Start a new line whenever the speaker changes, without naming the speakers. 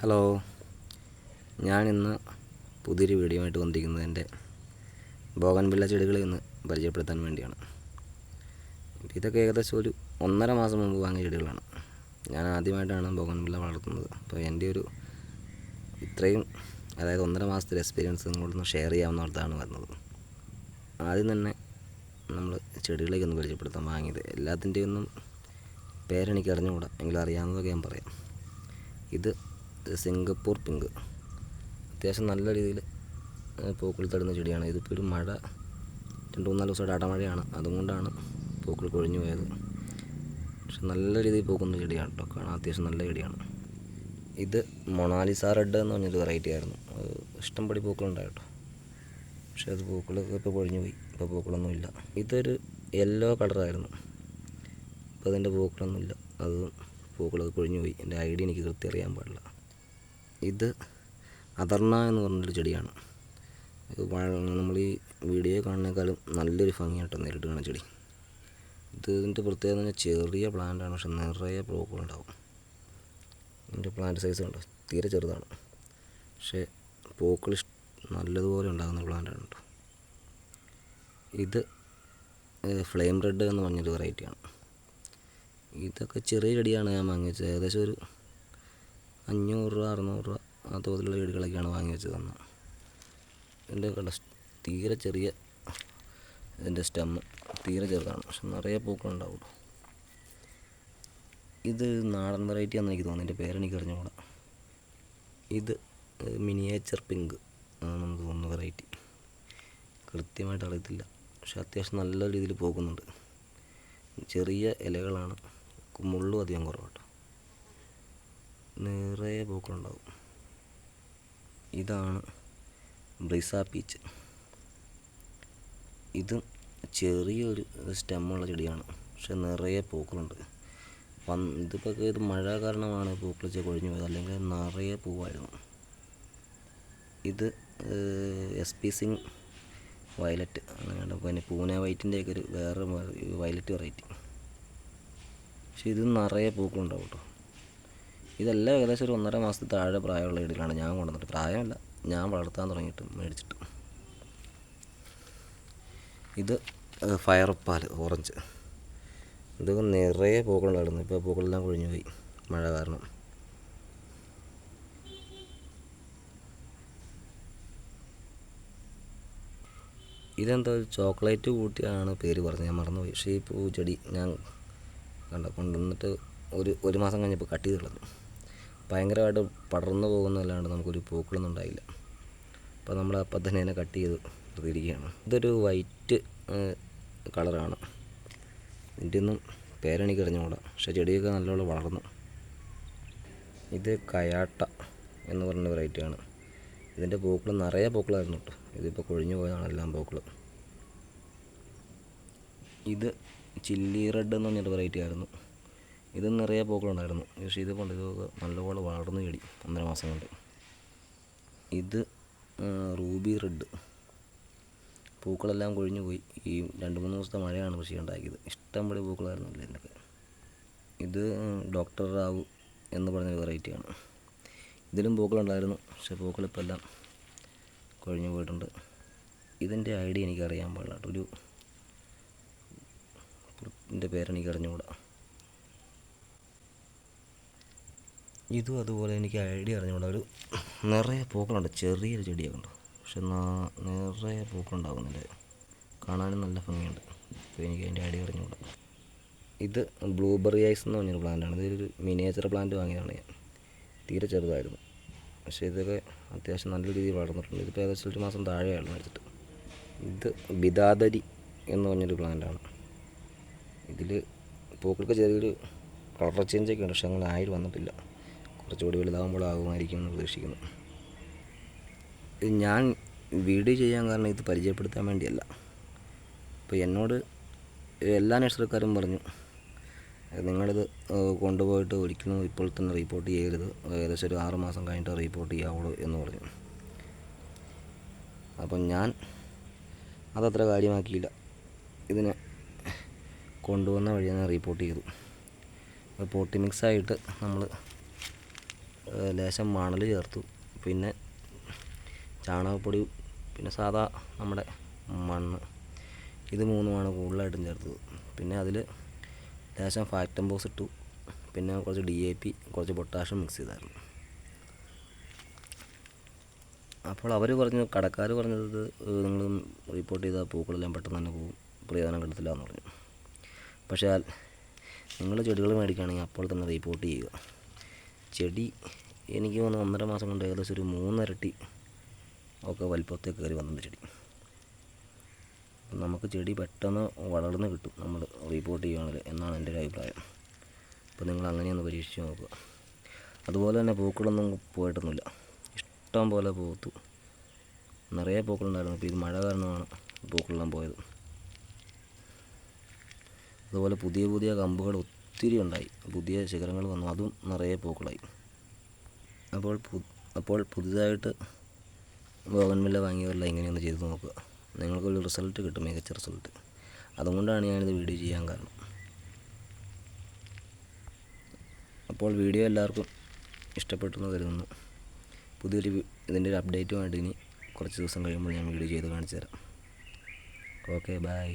Hello. ഞാനിന്ന് പുതിയൊരു video ആയിട്ട് വന്നിരിക്കുന്നത് എന്റെ ബോഗൻവില്ല ചെടികളെ ഒന്ന് പരിചയപ്പെടുത്താൻ വേണ്ടിയാണ്. ഇതൊക്കെ ഏകദേശം ഒരു ഒന്നര മാസം മുമ്പ് വാങ്ങിയ ചെടികളാണ്. ഞാൻ ആദ്യമായിട്ടാണ് ബോഗൻവില്ല വളർത്തുന്നത്. അപ്പോൾ എന്റെ ഒരു ഇത്രയും അതായത് ഒന്നര മാസത്തെ എക്സ്പീരിയൻസ് നിങ്ങളൊന്ന് ഷെയർ ചെയ്യാവുന്നിടത്താണ് വരുന്നത് ആദ്യം തന്നെ നമ്മൾ ചെടികളേക്ക് ഒന്ന് പരിചയപ്പെടുത്താൻ വാങ്ങിയത്. എല്ലാത്തിന്റെയൊന്നും പേരെനിക്ക് അറിഞ്ഞുകൂടാ എങ്കിലും അറിയാവുന്നതൊക്കെ ഞാൻ പറയാം. ഇത് സിംഗപ്പൂർ പിങ്ക്. അത്യാവശ്യം നല്ല രീതിയിൽ പൂക്കൾ തടുന്ന ചെടിയാണ്. ഇതിപ്പോൾ ഒരു മഴ രണ്ട് മൂന്നാൽ ദിവസമായിട്ട് അടമഴയാണ്. അതുകൊണ്ടാണ് പൂക്കൾ കൊഴിഞ്ഞു പോയത്. പക്ഷെ നല്ല രീതിയിൽ പൂക്കുന്ന ചെടിയാണ് കേട്ടോ. കാണാൻ അത്യാവശ്യം നല്ല ചെടിയാണ്. ഇത് മൊണാലിസ റെഡ് എന്ന് പറഞ്ഞൊരു വെറൈറ്റി ആയിരുന്നു. ഇഷ്ടംപടി പൂക്കളുണ്ടായി കേട്ടോ. പക്ഷേ അത് പൂക്കളൊക്കെ ഇപ്പോൾ പൊഴിഞ്ഞു പോയി. ഇപ്പോൾ പൂക്കളൊന്നും ഇല്ല. ഇതൊരു യെല്ലോ കളറായിരുന്നു. ഇപ്പോൾ അതിന്റെ പൂക്കളൊന്നുമില്ല അത് പൂക്കളൊക്കെ കൊഴിഞ്ഞു പോയി. എന്റെ ഐഡിയ എനിക്ക് കൃത്യം അറിയാൻ പാടില്ല. ഇത് അതർണ എന്ന് പറഞ്ഞൊരു ചെടിയാണ്. ഇത് നമ്മൾ ഈ വീഡിയോ കാണുന്നേക്കാളും നല്ലൊരു ഭംഗിയായിട്ട് നേരിട്ട് കാണുന്ന ചെടി. ഇത് ഇതിന്റെ പ്രത്യേകത എന്ന് പറഞ്ഞാൽ ചെറിയ പ്ലാന്റാണ് പക്ഷെ നിറയെ പൂക്കളുണ്ടാവും ഇതിന്റെ പ്ലാന്റ് സൈസ് കണ്ടോ? തീരെ ചെറുതാണ്. പക്ഷേ പൂക്കൾ നല്ലതുപോലെ ഉണ്ടാകുന്ന പ്ലാന്റാണ് കേട്ടോ. ഇത് ഫ്ലെയിം റെഡ് എന്ന് പറഞ്ഞൊരു വെറൈറ്റിയാണ് ഇതൊക്കെ ചെറിയ ചെടിയാണ് ഞാൻ വാങ്ങിച്ചത്. ഏകദേശം ഒരു അഞ്ഞൂറ് രൂപ അറുന്നൂറ് രൂപ ആ തോതിലുള്ള ചെടികളൊക്കെയാണ് വാങ്ങി വെച്ചത് അന്ന് ഇതിന്റെ കണ്ട തീരെ ചെറിയ ഇതിന്റെ സ്റ്റെമ്മ് തീരെ ചെറുതാണ്. പക്ഷെ നിറയെ പൂക്കളുണ്ടാവും ഇത് നാടൻ വെറൈറ്റി ആണെന്ന് എനിക്ക് തോന്നുന്നു. എന്റെ പേരെനിക്ക് അറിഞ്ഞുകൂടാ. ഇത് മിനിയേച്ചർ പിങ്ക് ആണെന്ന് തോന്നുന്നു വെറൈറ്റി. കൃത്യമായിട്ട് അറിയത്തില്ല. പക്ഷെ അത്യാവശ്യം നല്ല രീതിയിൽ പോകുന്നുണ്ട് ചെറിയ ഇലകളാണ്. മുള്ളും അധികം കുറവാട്ടോ. നിറയെ പൂക്കളുണ്ടാവും. ഇതാണ് ബ്രിസ പീച്ച്. ഇതും ചെറിയൊരു സ്റ്റെമ്മുള്ള ചെടിയാണ്. പക്ഷെ നിറയെ പൂക്കളുണ്ട്. വന്ന് ഇതിപ്പോൾ ഇത് മഴ കാരണമാണ് പൂക്കൾ ചെ- കൊഴിഞ്ഞു പോയത്. അല്ലെങ്കിൽ നിറയെ പൂവായിരുന്നു. ഇത് എസ് പി സിംഗ് വയലറ്റ് അങ്ങനെയാണ്. പിന്നെ പൂനെ വൈറ്റിന്റെയൊക്കെ ഒരു വേറെ വയലറ്റ് വെറൈറ്റി. പക്ഷെ ഇത് നിറയെ പൂക്കളുണ്ടാവും കേട്ടോ. ഇതെല്ലാം ഏകദേശം ഒരു ഒന്നര മാസത്തിൽ താഴെ പ്രായമുള്ള ഇടയിലാണ് ഞാൻ കൊണ്ടുവന്നിട്ട്. പ്രായമല്ല ഞാൻ വളർത്താൻ തുടങ്ങിയിട്ട് മേടിച്ചിട്ട്. ഇത് ഫയർ പാൽ ഓറഞ്ച്. ഇത് നിറയെ പൂക്കളുണ്ടായിരുന്നു ഇപ്പോൾ പൂക്കളെല്ലാം കൊഴിഞ്ഞു പോയി മഴ കാരണം. ഇതെന്തോ ചോക്ലേറ്റ് കൂട്ടിയാണ് പേര് പറഞ്ഞത്. ഞാൻ മറന്നുപോയി. പക്ഷേ ഈ പൂച്ചെടി ഞാൻ കണ്ട കൊണ്ടുവന്നിട്ട് ഒരു ഒരു മാസം കഴിഞ്ഞപ്പോൾ കട്ട് ചെയ്ത് ഭയങ്കരമായിട്ട് പടർന്നു പോകുന്നതല്ലാണ്ട് നമുക്കൊരു പൂക്കളൊന്നും ഉണ്ടായില്ല. അപ്പോൾ നമ്മൾ അപ്പം തന്നെ അതിനെ കട്ട് ചെയ്ത് നിർത്തിയിരിക്കുകയാണ്. ഇതൊരു വൈറ്റ് കളറാണ്. ഇതിന്റെ ഒന്നും പേരെനിക്ക് അറിഞ്ഞുകൂടാ. പക്ഷേ ചെടിയൊക്കെ നല്ലോണം വളർന്നു. ഇത് കയാട്ട എന്ന് പറഞ്ഞ വെറൈറ്റിയാണ് ഇതിന്റെ പൂക്കൾ നിറയെ പൂക്കളായിരുന്നു കേട്ടോ. ഇതിപ്പോൾ കൊഴിഞ്ഞു പോയതാണ് എല്ലാം പൂക്കൾ ഇത് ചില്ലി റെഡ് എന്ന് പറഞ്ഞൊരു വെറൈറ്റി ആയിരുന്നു. ഇത് നിറയെ പൂക്കളുണ്ടായിരുന്നു പക്ഷേ ഇത് കൊണ്ട് ഇതൊക്കെ നല്ലപോലെ വളർന്നു ചെടി ഒന്നര മാസം കൊണ്ട്. ഇത് റൂബി റെഡ്. പൂക്കളെല്ലാം കൊഴിഞ്ഞു പോയി. ഈ രണ്ട് മൂന്ന് ദിവസത്തെ മഴയാണ് കൃഷി ഉണ്ടാക്കിയത്. ഇഷ്ടംപോലെ പൂക്കളായിരുന്നു ഇതിന്റെയൊക്കെ ഇത് ഡോക്ടർ റാവു എന്ന് പറഞ്ഞൊരു വെറൈറ്റിയാണ് ഇതിലും പൂക്കളുണ്ടായിരുന്നു പക്ഷേ പൂക്കളിപ്പോൾ എല്ലാം കൊഴിഞ്ഞു പോയിട്ടുണ്ട്. ഇതിന്റെ ഐഡിയ എനിക്ക് അറിയാൻ പാടില്ല. ഒരു ഇതിന്റെ പേരെനിക്ക് അറിഞ്ഞുകൂടാ ഇതും അതുപോലെ എനിക്ക് ഐഡിയ അറിഞ്ഞുകൂടാ ഒരു നിറയെ പൂക്കളുണ്ട്. ചെറിയൊരു ചെടിയൊക്കെ ഉണ്ട്. പക്ഷെ നിറയെ പൂക്കളുണ്ടാകുന്നില്ല കാണാനും നല്ല ഭംഗിയുണ്ട്. അപ്പോൾ എനിക്ക് അതിന്റെ ഐഡിയ അറിഞ്ഞുകൂടാ. ഇത് ബ്ലൂബെറി ഐസ് എന്ന് പറഞ്ഞൊരു പ്ലാന്റാണ് ഇതൊരു മിനിയേച്ചർ പ്ലാന്റ് വാങ്ങിയതാണ് ഞാൻ. തീരെ ചെറുതായിരുന്നു. പക്ഷേ ഇതൊക്കെ അത്യാവശ്യം നല്ല രീതിയിൽ വളർന്നിട്ടുണ്ട്. ഇതിപ്പോൾ ഏകദേശം ഒരു മാസം താഴെയാണ് വെച്ചിട്ട് ഇത് ബിദാദരി എന്ന് പറഞ്ഞൊരു പ്ലാന്റാണ് ഇതിൽ പൂക്കൾക്ക് ചെറിയൊരു കളർ ചേഞ്ച് ഒക്കെ ഉണ്ട്. പക്ഷെ അങ്ങനെ ആയിട്ട് വന്നിട്ടില്ല. കുറച്ചുകൂടി വലുതാകുമ്പോഴാകുമായിരിക്കും എന്ന് പ്രതീക്ഷിക്കുന്നു. ഞാൻ വീഡിയോ ചെയ്യാൻ കാരണം ഇത് പരിചയപ്പെടുത്താൻ വേണ്ടിയല്ല. അപ്പോൾ എന്നോട് എല്ലാ നഴ്സറിക്കാരും പറഞ്ഞു "ഏ, നിങ്ങളിത് കൊണ്ടുപോയിട്ട് ഒരിക്കലും ഇപ്പോൾ തന്നെ റിപ്പോർട്ട് ചെയ്യരുത്. ഏകദേശം ഒരു ആറ് മാസം കഴിഞ്ഞിട്ട് റിപ്പോർട്ട് ചെയ്യാവുള്ളൂ എന്ന് പറഞ്ഞു. അപ്പം ഞാൻ അതത്ര കാര്യമാക്കിയില്ല. ഇതിനെ കൊണ്ടുവന്ന വഴി ഞാൻ റിപ്പോർട്ട് ചെയ്തു പോട്ടി മിക്സായിട്ട് നമ്മൾ ലേശം മണൽ ചേർത്തു. പിന്നെ ചാണകപ്പൊടി പിന്നെ സാധാ നമ്മുടെ മണ്ണ്. ഇത് മൂന്നുമാണ് കൂടുതലായിട്ടും ചേർത്തത്. പിന്നെ അതിൽ ലേശം ഫാക്ടംബോസ് ഇട്ടു. പിന്നെ കുറച്ച് ഡി എ പി കുറച്ച് പൊട്ടാഷ്യം മിക്സ് ചെയ്തായിരുന്നു. അപ്പോൾ അവർ പറഞ്ഞു കടക്കാർ പറഞ്ഞത് നിങ്ങൾ റിപ്പോർട്ട് ചെയ്താൽ പൂക്കളെല്ലാം പെട്ടെന്ന് തന്നെ പോകും പ്രയോജനം കിട്ടത്തില്ല എന്ന് പറഞ്ഞു. പക്ഷേ നിങ്ങൾ ചെടികൾ മേടിക്കുകയാണെങ്കിൽ അപ്പോൾ തന്നെ റിപ്പോർട്ട് ചെയ്യുക. ചെടി എനിക്ക് തോന്നുന്നു ഒന്നര മാസം കൊണ്ട് ഏകദേശം ഒരു മൂന്നിരട്ടി ഒക്കെ വലിപ്പത്തെ കയറി വന്നിട്ടുണ്ട് ചെടി. നമുക്ക് ചെടി പെട്ടെന്ന് വളർന്ന് കിട്ടും. നമ്മൾ റിപ്പോർട്ട് ചെയ്യുകയാണെങ്കിൽ എന്നാണ് എന്റെ ഒരു അഭിപ്രായം. അപ്പോൾ നിങ്ങൾ അങ്ങനെയൊന്ന് പരീക്ഷിച്ച് നോക്കുക. അതുപോലെ തന്നെ പൂക്കളൊന്നും പോയിട്ടൊന്നുമില്ല. ഇഷ്ടം പോലെ പൂത്തു. നിറയെ പൂക്കളുണ്ടായിരുന്നു. ഇപ്പോൾ ഇത് മഴ കാരണമാണ് പൂക്കളെല്ലാം പോയത്. അതുപോലെ പുതിയ പുതിയ കമ്പുകൾ ഒത്തിരി ഉണ്ടായി. പുതിയ ശിഖരങ്ങൾ വന്നു. അതും നിറയെ പൂക്കളായി. അപ്പോൾ അപ്പോൾ പുതുതായിട്ട് ബോഗൻവില്ല വാങ്ങിയവരെല്ലാം ഇങ്ങനെയൊന്ന് ചെയ്ത് നോക്കുക. നിങ്ങൾക്കൊരു റിസൾട്ട് കിട്ടും മികച്ച റിസൾട്ട്. അതുകൊണ്ടാണ് ഞാനിത് വീഡിയോ ചെയ്യാൻ കാരണം. അപ്പോൾ വീഡിയോ എല്ലാവർക്കും ഇഷ്ടപ്പെട്ടെന്ന് കരുതുന്നു. പുതിയൊരു ഇതിന്റെ ഒരു അപ്ഡേറ്റുമായിട്ട് ഇനി കുറച്ച് ദിവസം കഴിയുമ്പോൾ ഞാൻ വീഡിയോ ചെയ്ത് കാണിച്ചു തരാം. Okay bye.